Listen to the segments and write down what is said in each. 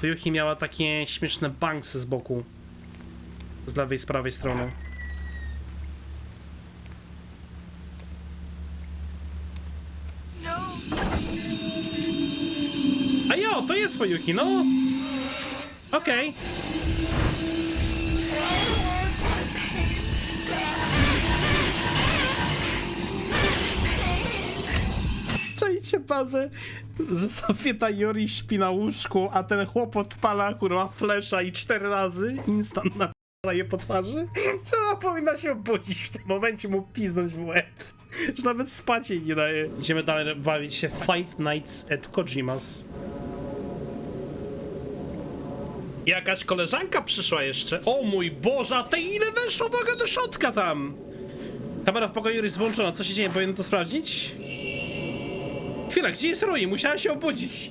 Fuyuhi miała takie śmieszne banksy z boku. Z lewej, z prawej strony. A jo, to jest Fuyuhi, no! Okej. Czajcie bazę, że sobie ta Yori śpi na łóżku, a ten chłop odpala kurwa flesza i cztery razy instant na je po twarzy? Że ona powinna się obudzić w tym momencie, mu piznąć w łeb. Że nawet spać jej nie daje. Idziemy dalej bawić się Five Nights at Kojima's. Jakaś koleżanka przyszła jeszcze. O mój Boże, a te ile weszło w ogóle do środka tam? Kamera w pokoju jest włączona. Co się dzieje? Powinien to sprawdzić? Chwila, gdzie jest Rui? Musiała się obudzić.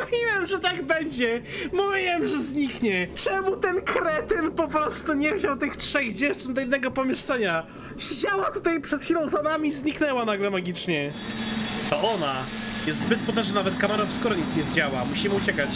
Mówiłem, że tak będzie. Mówiłem, że zniknie. Czemu ten kretyn po prostu nie wziął tych trzech dziewczyn do jednego pomieszczenia? Siedziała tutaj przed chwilą za nami i zniknęła nagle magicznie. To ona. Jest zbyt potężna, nawet kamera obscura nic nie zdziała. Musimy uciekać.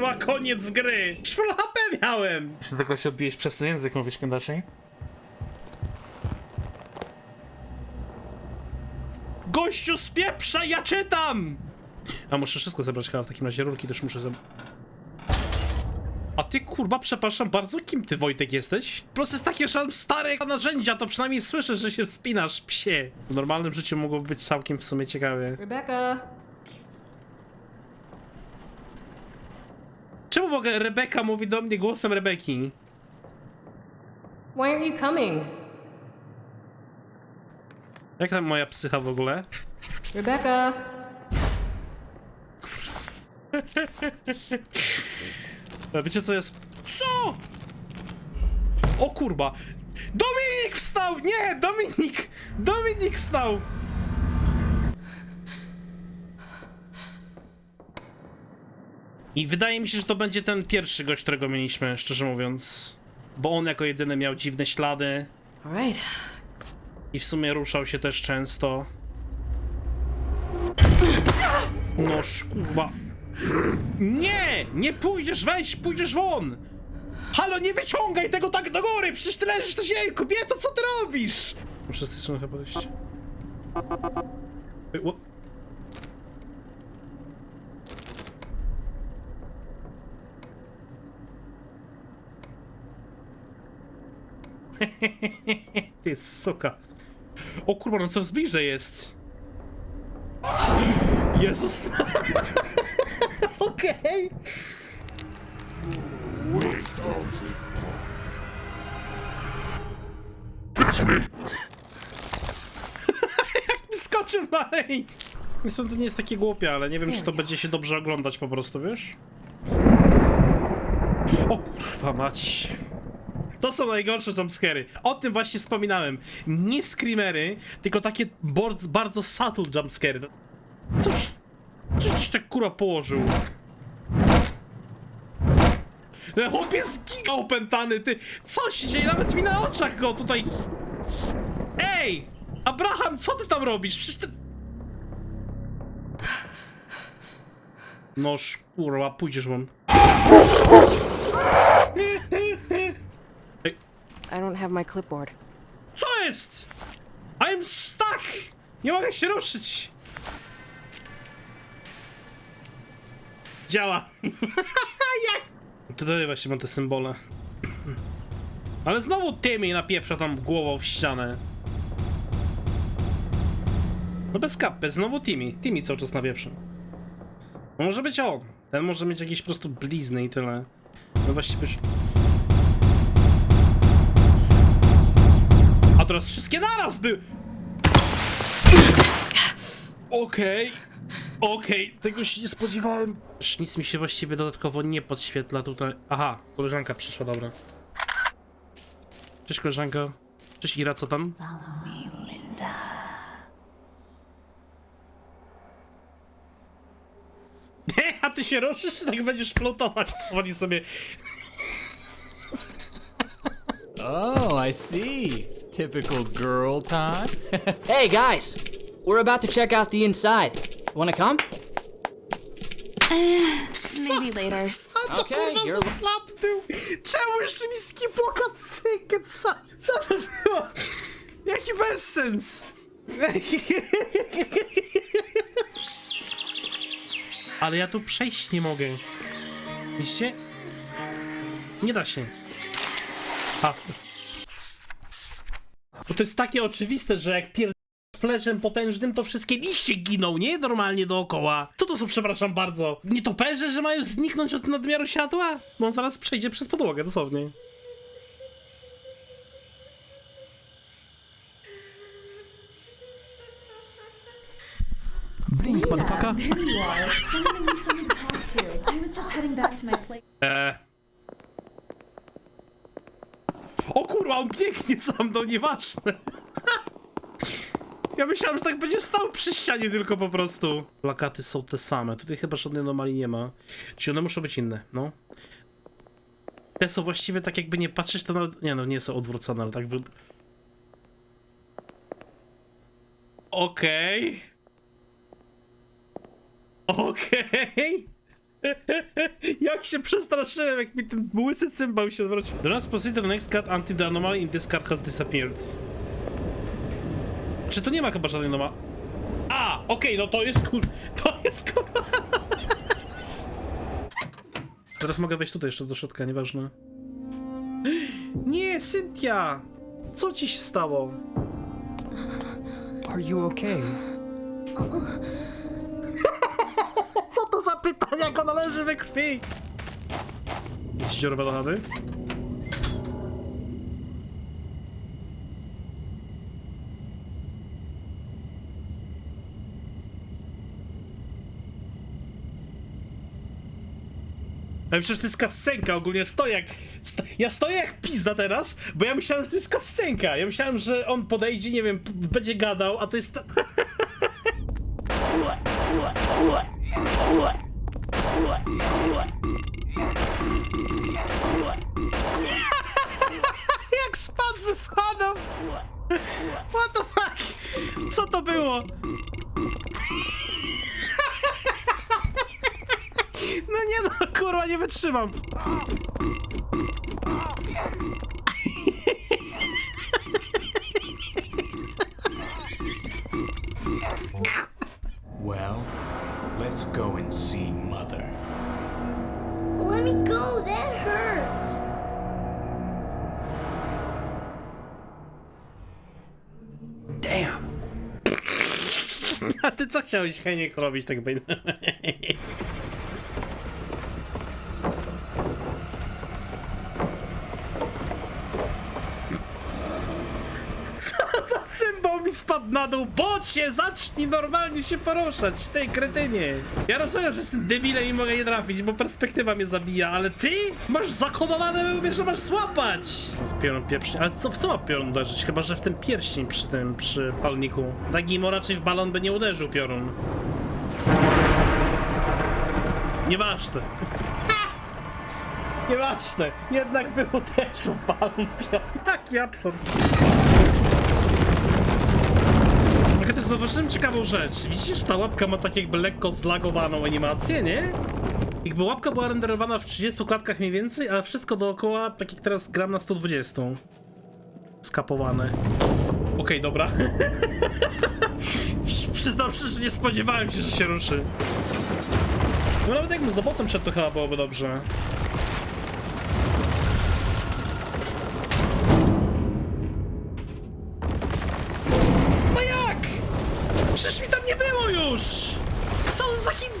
Kurwa koniec gry? HP miałem! Jeszcze tylko się odbiłeś przez ten język, mówisz Kendashi? Gościu spieprza, ja czytam! A muszę wszystko zebrać chyba w takim razie, rurki też muszę zebrać. A ty kurwa, przepraszam bardzo, kim ty Wojtek jesteś? Po prostu jest takie, że mam stare narzędzia, to przynajmniej słyszę, że się wspinasz, psie. W normalnym życiu mogłoby być całkiem w sumie ciekawie. Rebecca, Czemu w ogóle Rebeka mówi do mnie głosem Rebeki? why aren't you coming? Jak tam moja psycha w ogóle? Rebecca, A Wiecie co jest? Co? O kurwa! Dominik wstał! Nie! Dominik! Dominik wstał! I wydaje mi się, że to będzie ten pierwszy gość, którego mieliśmy, szczerze mówiąc. Bo on jako jedyny miał dziwne ślady all right. i w sumie ruszał się też często. Noż kurwa. Nie! Nie pójdziesz, weź, pójdziesz won! Halo, nie wyciągaj tego tak do góry! Przecież ty leżysz na ziemi, kobieto, co ty robisz? Tej strony chyba podejść. Ej, what? Ty suka. O kurwa, no coraz bliżej jest. Jezus. Okej. Jak mi skoczył dalej. Niestety nie jest takie głupie, ale nie wiem, czy to będzie się dobrze oglądać po prostu, wiesz? O kurwa mać. To są najgorsze jumpscary. O tym właśnie wspominałem. Nie screamery, tylko takie bardzo, bardzo subtle jumpscary. Coś... Coś tyś tak kurwa położył. Ten chłop jest giga opętany, ty! Co się dzieje? Nawet mi na oczach go tutaj... Ej! Abraham, co ty tam robisz? Przecież ty... Noż, kurwa, pójdziesz won. I don't have my clipboard. co jest? I'm stuck! Nie mogę się ruszyć! Działa! Jak? Tutaj właśnie mam te symbole. Ale znowu Timmy napieprza tam głową w ścianę. No bez kapy, znowu Timmy. Timmy cały czas napieprza. No może być on. Ten może mieć jakieś po prostu blizny i tyle. No właściwie... teraz wszystkie naraz by... Okej. Okej, tego się nie spodziewałem. Już Nic mi się właściwie dodatkowo nie podświetla tutaj. Aha, koleżanka przyszła, dobra. Cześć koleżanko. Cześć Ira, co tam? A ty się ruszysz, czy tak będziesz flotować powoli sobie? Oh, I see. Typical girl time. Hey guys, we're about to check out the inside. Wanna come? Maybe later. To kurwa you're- za flap był? Czemu cutscenkę? Co, co to było? Jaki bezsens? Ale ja tu przejść nie mogę. Widzicie? Nie da się. A. Bo to jest takie oczywiste, że jak pier... fleszem potężnym, to wszystkie liście giną, nie? Normalnie dookoła. Co to są, przepraszam bardzo? Nietoperze, że mają zniknąć od nadmiaru światła? Bo on zaraz przejdzie przez podłogę, dosłownie. Blink, motherfucker. There you are. Sending me someone to talk to. I was just heading back to my place. Eee. O kurwa, on biegnie za mną, nieważne. Ja myślałem, że tak będzie stał przy ścianie tylko po prostu. Plakaty są te same, tutaj chyba żadnej anomalii nie ma. Czyli one muszą być inne, no. Te są właściwie tak jakby nie patrzeć, to nawet... Nie no, nie są odwrócone, ale tak wy... Okej. Okej. Jak się przestraszyłem, jak mi ten łysy cymbał się odwrócił. Do to the next card until the anomaly in this card has disappeared. Czy to nie ma chyba żadnej anomalii? A, okej, no to jest kur... To jest kur... Teraz mogę wejść tutaj jeszcze do środka, nieważne. Nie, Cynthia! Co ci się stało? Are you okay? Co to za pytania, jak ona leży we krwi? Do chaty? Ale przecież to jest kascenka ogólnie, stoję jak... Sto, ja stoję jak pizda teraz, bo ja myślałem, że to jest kascenka. Ja myślałem, że on podejdzie, nie wiem, będzie gadał, a to jest... Jak spadł ze schodów! What the fuck? Co to było? No nie no, kurwa, nie wytrzymam. Co chciałeś, Heniek, robić tak by... Co za cymbał mi spadł na dół? Bocie, zacznij normalnie się poruszać, tej kretynie. Ja rozumiem, że jestem debilem i mogę nie trafić, bo perspektywa mnie zabija, ale ty masz zakodowane łbie, że masz złapać. Z piorun pierścień, ale co, w co ma piorun uderzyć? Chyba, że w ten pierścień przy tym, przy palniku. Dagimo raczej w balon by nie uderzył piorun. Nieważne. Nieważne. Jednak by uderzył w balon piorun. Jaki absurd. Ale też zauważyłem ciekawą rzecz. Widzisz, że ta łapka ma tak jakby lekko zlagowaną animację, nie? Jakby łapka była renderowana w 30 klatkach mniej więcej, ale wszystko dookoła, tak jak teraz gram na 120. Skapowane. Okej, dobra. Przyznam szczerze, że nie spodziewałem się, że się ruszy. No nawet jakbym za botem szedł, to chyba byłoby dobrze.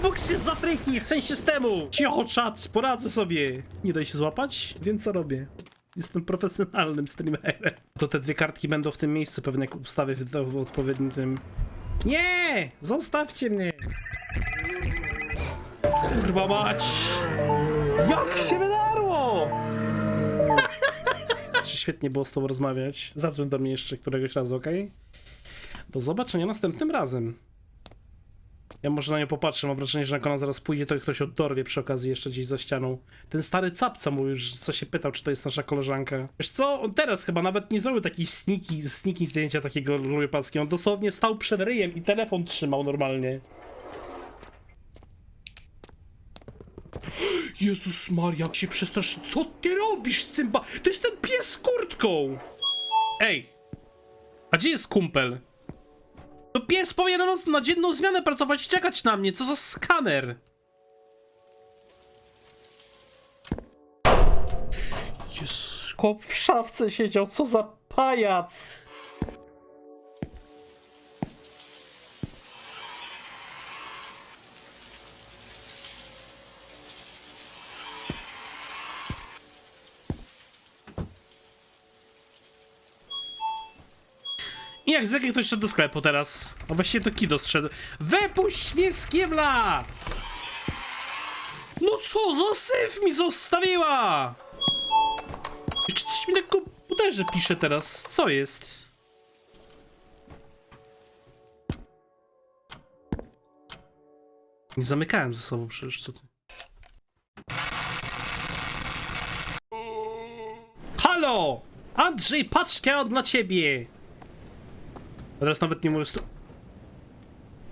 Hitbox jest z Afryki, w sensie systemu? Cicho, czat, poradzę sobie. Nie daj się złapać, więc co robię? Jestem profesjonalnym streamerem. To te dwie kartki będą w tym miejscu, pewnie jak ustawię w, odpowiednim tym... Nie! Zostawcie mnie! Kurwa mać! Jak się wydarło! Świetnie było z tobą rozmawiać. Zadzwoń do mnie jeszcze któregoś razu, okej? Do zobaczenia następnym razem. Ja może na nią popatrzę, mam wrażenie, że jak ona zaraz pójdzie, to ktoś odorwie przy okazji jeszcze gdzieś za ścianą. Ten stary capca mówił, że co się pytał, czy to jest nasza koleżanka. Wiesz co, on teraz chyba nawet nie zrobił takiej sniki, sniki zdjęcia takiego Lujepacki. On dosłownie stał przed ryjem i telefon trzymał normalnie. Jezus Maria, się przestraszy. Co ty robisz z tym ba... To jest ten pies z kurtką! Ej! A gdzie jest kumpel? To pies powinien noc na dzienną zmianę pracować i czekać na mnie, co za skaner! Jezus, chłop w szafce siedział, co za pajac! Jak zwykle ktoś szedł do sklepu teraz. A właściwie to Kido zszedł. Wypuść mnie z kiebla! No co, za syf mi zostawiła! Jeszcze coś mi na komputerze pisze teraz. Co jest? Nie zamykałem ze sobą przecież, co ty? Halo! Andrzej, paczka dla ciebie! Teraz nawet nie mówię stu...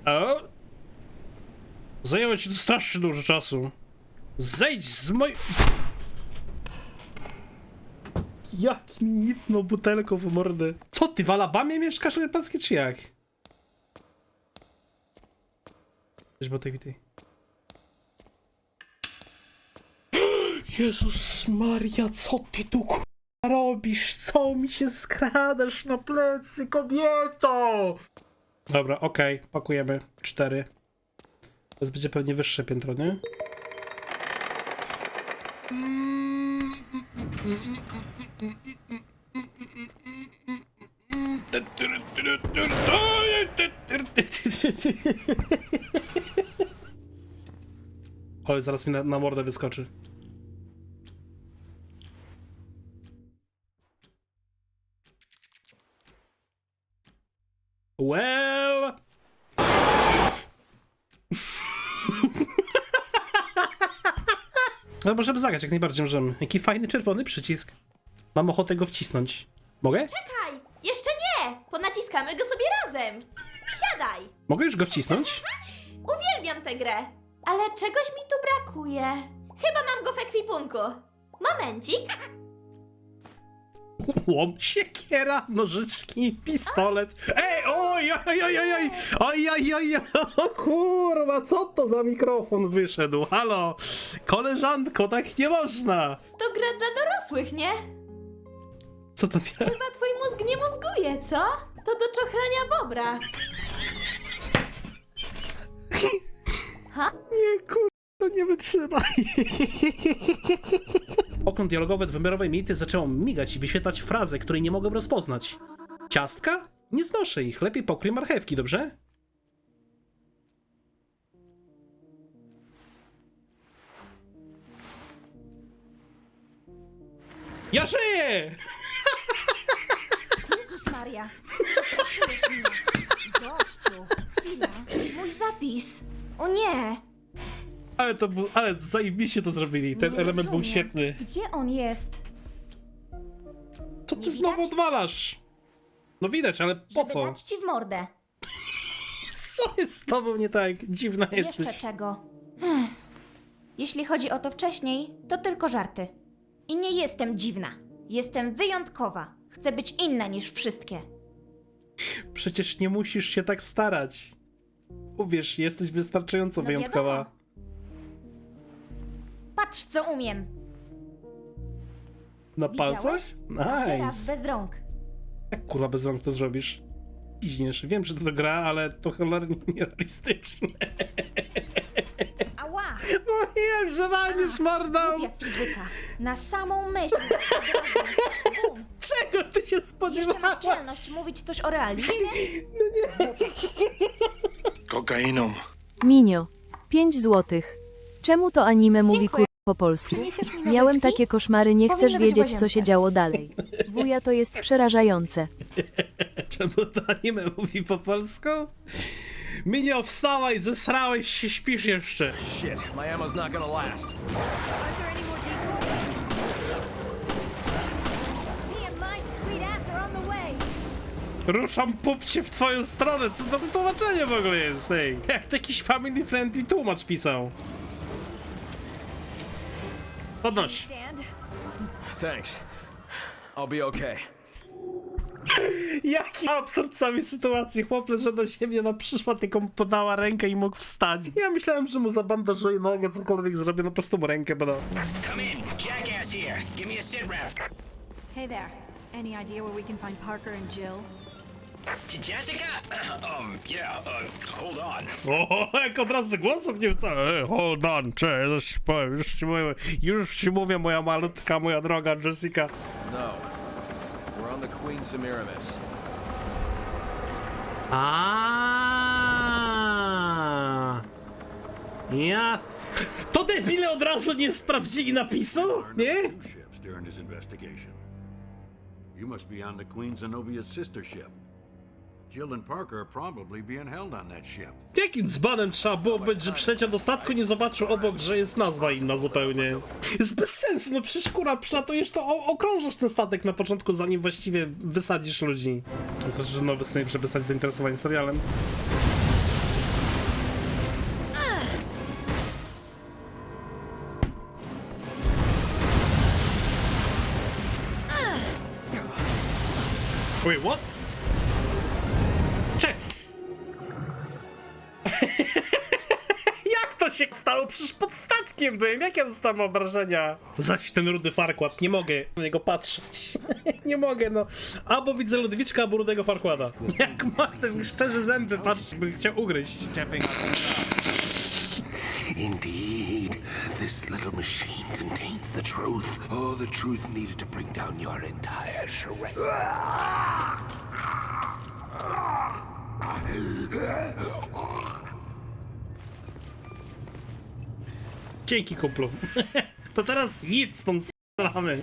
O? Zajęło ci to strasznie dużo czasu. Zejdź z mojej... Jak mi jedną butelką w mordę. Co ty, w Alabamie mieszkasz Rypackie, czy jak? Cześć, Botek, witaj. Jezus Maria, co ty tu ku... robisz? Co mi się skradasz na plecy, kobieto? Dobra, okej, pakujemy. Cztery. To będzie pewnie wyższe piętro, nie? Oj, zaraz mi na, na mordę wyskoczy. Well... No możemy zagrać, jak najbardziej możemy. Jaki fajny czerwony przycisk. Mam ochotę go wcisnąć. Mogę? Czekaj! Jeszcze nie! Ponaciskamy go sobie razem! Siadaj! Mogę już go wcisnąć? Uwielbiam tę grę! Ale czegoś mi tu brakuje. Chyba mam go w ekwipunku. Momencik. Łom, siekiera, nożyczki, pistolet. Ej, oj, oj, oj, oj, oj, oj, oj, oj, o kurwa, co to za mikrofon wyszedł? Halo, koleżanko, tak nie można. To gra dla dorosłych, nie? Co to miało? Chyba twój mózg nie mózguje, co? To do czochrania bobra. Ha? Nie, kurwa, nie wytrzymaj. Okno dialogowe dwumiarowej mity zaczęło migać i wyświetlać frazę, której nie mogłem rozpoznać. Ciastka? Nie znoszę ich, lepiej pokrój marchewki, dobrze? Ja żyję! Jezus Maria. Gościu, chwila. Mój zapis. O nie! Ale to był, ale zajebiście to zrobili, ten Nie element był rozumiem. świetny. Gdzie on jest? Co ty znowu odwalasz? No widać, ale po Żeby co? dać ci w mordę. Co jest z tobą nie tak? Dziwna Jeszcze jesteś. czego? Ech. Jeśli chodzi o to wcześniej, to tylko żarty. I nie jestem dziwna. Jestem wyjątkowa. Chcę być inna niż wszystkie. Przecież nie musisz się tak starać. Uwierz, jesteś wystarczająco No wyjątkowa. wiadomo. Patrz, co umiem. Na Widziałeś? palcach? A teraz Nice. bez rąk. Jak kurwa bez rąk to zrobisz? Piźniesz. Wiem, że to, to gra, ale to cholernie nierealistyczne. Ała! No wiem, że walniesz mordą! Głupia fizyka. Na samą myśl. Bum. Czego ty się Jeszcze masz spodziewałaś? czelność mówić coś o realizmie? Kokainą. Minio, 5 złotych. Czemu to anime mówi Dziękuję. kur... po polsku? Miałem takie koszmary, nie chcesz być wiedzieć, co łazience. się działo dalej. To jest przerażające. Czemu to anime mówi po polsku? Minio, wstawaj, zesrałeś się, śpisz jeszcze. Shit, my ammo's not gonna last. Are there any more decoys? Me and my sweet ass are on the way. Ruszam pupcie w twoją stronę, co to za tłumaczenie w ogóle jest, ej? Jak to jakiś family friendly tłumacz pisał. Podnoś. Stand. Thanks. I'll be okay. Jaki absurd całej sytuacji. Chłop leży do siebie, no przyszła, tylko mu podała rękę i mógł wstać. Ja myślałem, że mu zabandażuje nogę, cokolwiek zrobię, no po prostu mu rękę podał. Come in, jackass here. Give me a sit rep. Hey there. Any idea where we can find Parker and Jill? Jessica? um, yeah, uh, hold on. O, jak od razu głosów nie wcale. Hold on, cześć, już ci powiem, już ci mówię, już ci mówię, moja malutka, moja droga Jessica. No. We're on the Queen Semiramis. A. Jas. To debile od razu nie sprawdzili napisu? Nie? two ships during his investigation. You must be on the Queen Zenobia's sister ship. Jill and Parker are probably being held on that ship. Jakim dzbanem trzeba było być, że przyleciał do statku nie zobaczył obok, że jest nazwa inna zupełnie. Jest bez sensu, no przecież kurwa, przylatujesz to o- okrążasz ten statek na początku, zanim właściwie wysadzisz ludzi. To też, że nowy Snape, żeby stać zainteresowani serialem. Statkiem byłem. Jak ja dostałem obrażenia? Zaś ten rudy farkład. Nie mogę na niego patrzeć. nie mogę, no. Albo widzę Ludwiczka, albo rudego farkłada. Jak ma ten szczerze zęby, patrz, by chciał ugryźć. Indeed, this little machine contains the truth. Oh, the truth needed to bring down your entire charade. Dzięki, kumplu. to teraz nic stąd strzelamy.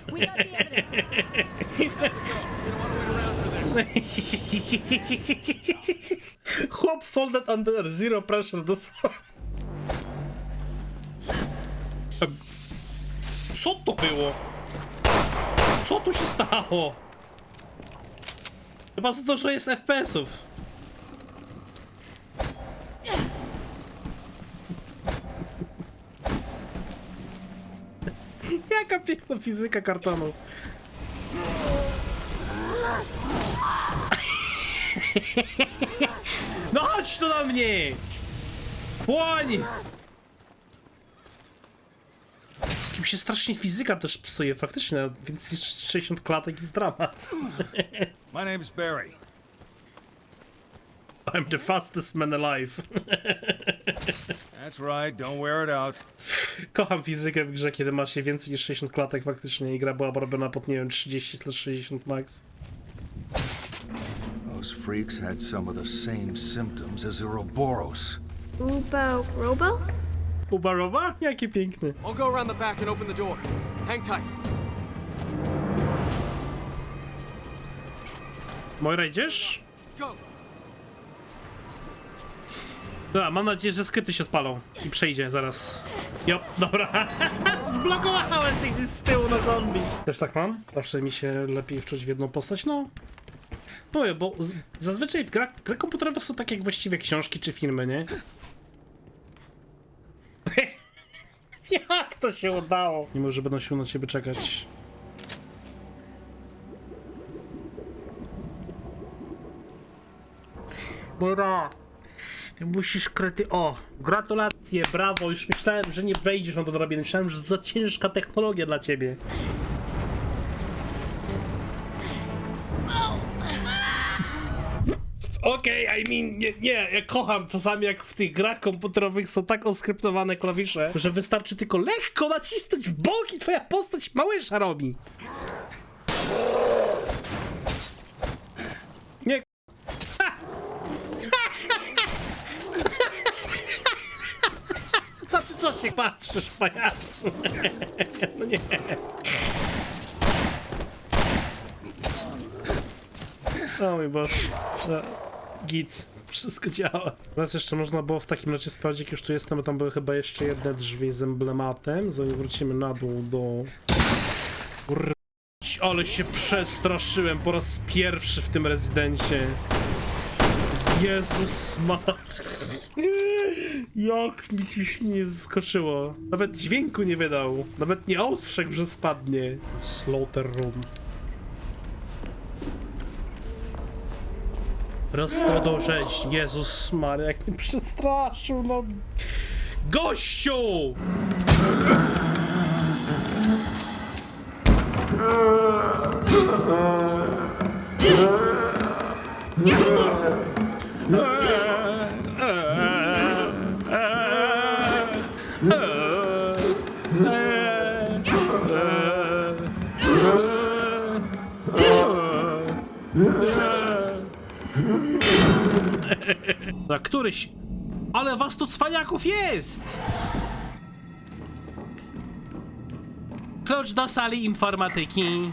Chłop folded under zero pressure. Em, Co to było? Co tu się stało? Chyba za to, że jest FPS-ów. Jaka piękna fizyka kartonu. No chodź tu do mnie! Płoń! Kim się strasznie fizyka też psuje, faktycznie, więcej niż 60 klatek jest dramat. My name's Barry. I'm the fastest man alive. That's right, don't wear it out. Kocham fizykę w grze, kiedy ma się więcej niż 60 klatek faktycznie i gra była robiona pod, nie wiem, 30-60 max. Those freaks had some of the same symptoms as Ouroboros. Ubo Robo? Ubarowa? Jakie piękny. I'll go around the back and open the door. Hang tight. Moira, idziesz? Go. Dobra, mam nadzieję, że skrypty się odpalą i przejdzie zaraz. Jo, dobra. Zblokowałem się gdzieś z tyłu na zombie. Też tak mam? Zawsze mi się lepiej wczuć w jedną postać, no. No, bo zazwyczaj w grach, gry komputerowe są tak jak właściwie książki czy filmy, nie? jak to się udało? Mimo, że będą się na ciebie czekać. Bora, ty musisz krety... O, gratulacje, brawo, już myślałem, że nie wejdziesz na to drabinę, myślałem, że za ciężka technologia dla ciebie. Okej, I mean, nie, nie, ja kocham czasami jak w tych grach komputerowych są tak oskryptowane klawisze, że wystarczy tylko lekko nacisnąć w bok i twoja postać małysza robi. Nie. Co się patrzysz, pajacu? No nie. O mój Boże. Git. wszystko działa. Teraz jeszcze można było w takim razie sprawdzić, jak już tu jestem, bo tam były chyba jeszcze jedne drzwi z emblematem, zanim wrócimy na dół do... Rć, Ale się przestraszyłem po raz pierwszy w tym rezydencie. Jezus Maria. Jak mi ciśnienie zaskoczyło. Nawet dźwięku nie wydał. Nawet nie ostrzegł, że spadnie. Slaughter Room. Prosto do rzeź. Jezus Maria, jak mnie przestraszył, no. Gościu! Na któryś. Ale was tu cwaniaków jest! Klucz do sali informatyki.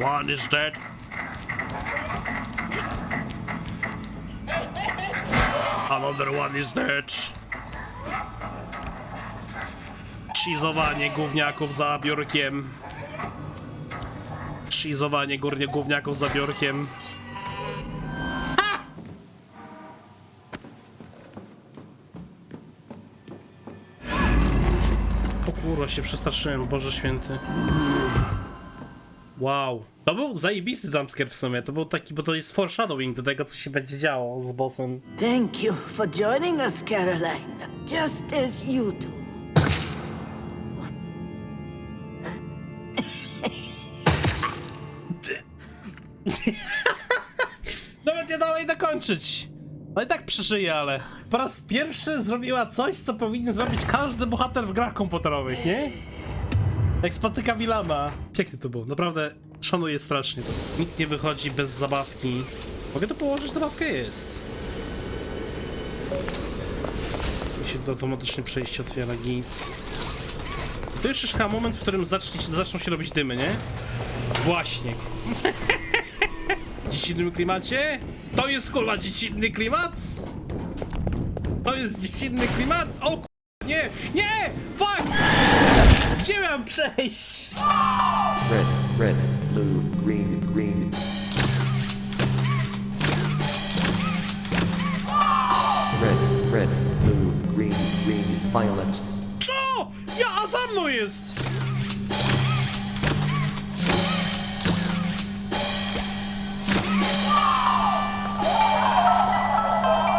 One is dead. Another one is dead. Cheezowanie gówniaków za biurkiem. Cheezowanie górnie gówniaków za biurkiem. O kurwa, się przestraszyłem, Boże Święty. Wow. To był zajebisty jumpscare w sumie. To był taki, bo to jest foreshadowing do tego, co się będzie działo z bossem. Thank you for joining us, Caroline. Just as you do. Nawet nie dała jej dokończyć. No i tak przeżyje, ale po raz pierwszy zrobiła coś, co powinien zrobić każdy bohater w grach komputerowych, nie? Jak spotyka Wilama. Piękny to było, naprawdę szanuję strasznie to. Nikt nie wychodzi bez zabawki. Mogę to położyć, zabawka jest. Mi się to automatycznie przejście otwiera, git. I to już jest chyba moment, w którym zacznie, zaczną się robić dymy, nie? Właśnie. W dziecinnym klimacie? To jest kurwa dziecinny klimat? To jest dziecinny klimat? O ku... Nie! Nie! Fuck! Gdzie mam przejść? Red, red, blue, green, green. Red, red, blue, green, green, violet. Co? Ja, a za mną jest!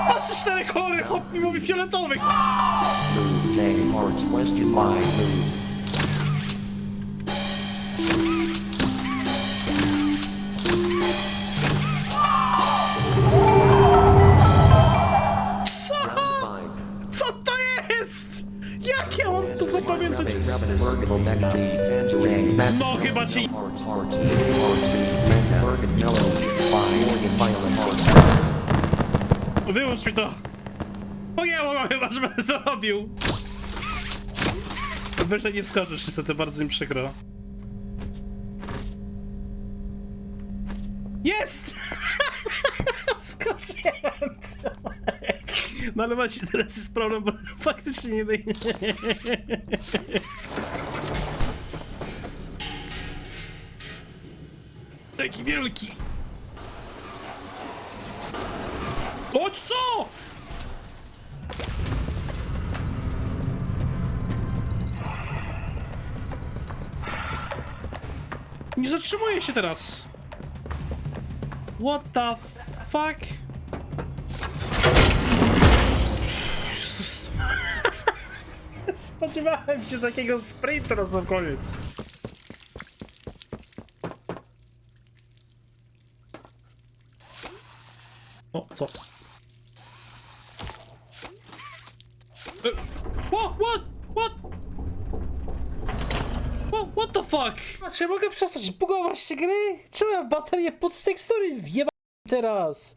Patrzcie, cztery kolory, hop mi mówi fioletowych! Blue, J, hearts, question my blue. Hearts. Wyłącz mi to! O nie, mogę chyba, że będę to robił! Wyżej nie wskoczysz, niestety, bardzo mi przykro. Jest! Wskoczyłem! No ale właśnie teraz jest problem, bo faktycznie nie wyjdzie. Taki wielki! O co? Nie zatrzymuję się teraz. What the fuck? Spodziewałem się takiego sprintu na sam koniec. Co? E, What? What? What? What, what the fuck? Czy ja mogę przestać bugować się gry? Czemu ja baterię pod tekstury wjeba teraz?